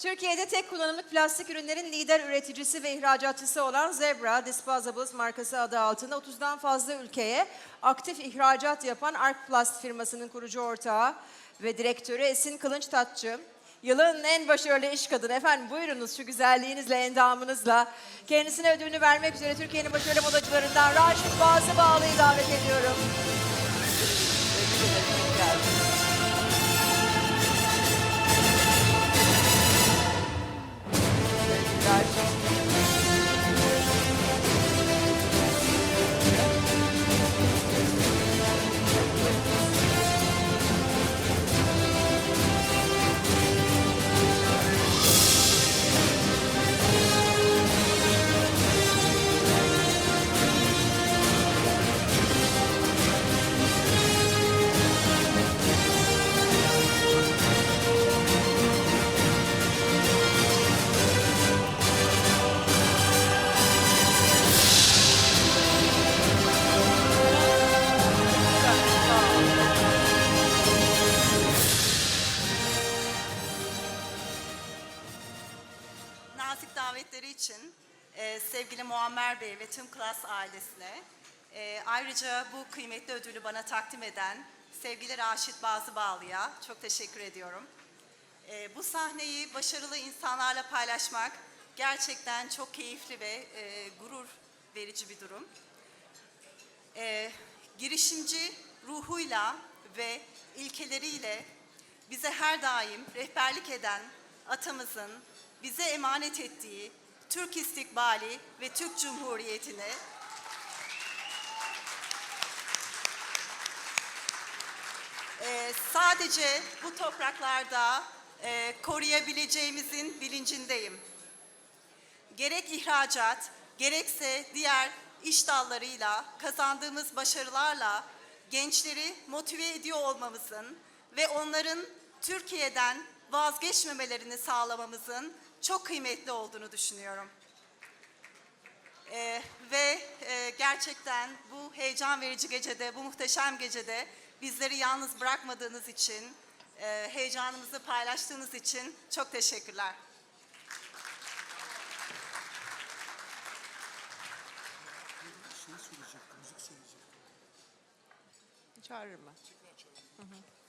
Türkiye'de tek kullanımlık plastik ürünlerin lider üreticisi ve ihracatçısı olan Zebra Disposables markası adı altında 30'dan fazla ülkeye aktif ihracat yapan Arcplast firmasının kurucu ortağı ve direktörü Esin Kılınç Tatçı. Yılın en başarılı iş kadını. Efendim buyurunuz şu güzelliğinizle, endamınızla. Kendisine ödülünü vermek üzere Türkiye'nin başarılı modacılarından Raşit Bazıbağlı'yı davet ediyorum. Nazik davetleri için e, sevgili Muammer Bey ve tüm klas ailesine e, ayrıca bu kıymetli ödülü bana takdim eden sevgili Raşit Bazıbağlı'ya çok teşekkür ediyorum. E, bu sahneyi başarılı insanlarla paylaşmak gerçekten çok keyifli ve e, gurur verici bir durum. E, girişimci ruhuyla ve ilkeleriyle bize her daim rehberlik eden atamızın bize emanet ettiği Türk istikbali ve Türk Cumhuriyeti'ne e, sadece bu topraklarda e, koruyabileceğimizin bilincindeyim. Gerek ihracat, gerekse diğer iş dallarıyla kazandığımız başarılarla gençleri motive ediyor olmamızın ve onların Türkiye'den vazgeçmemelerini sağlamamızın çok kıymetli olduğunu düşünüyorum. Ee, ve e, gerçekten bu heyecan verici gecede, bu muhteşem gecede bizleri yalnız bırakmadığınız için, e, heyecanımızı paylaştığınız için çok teşekkürler. Çağırırım ben.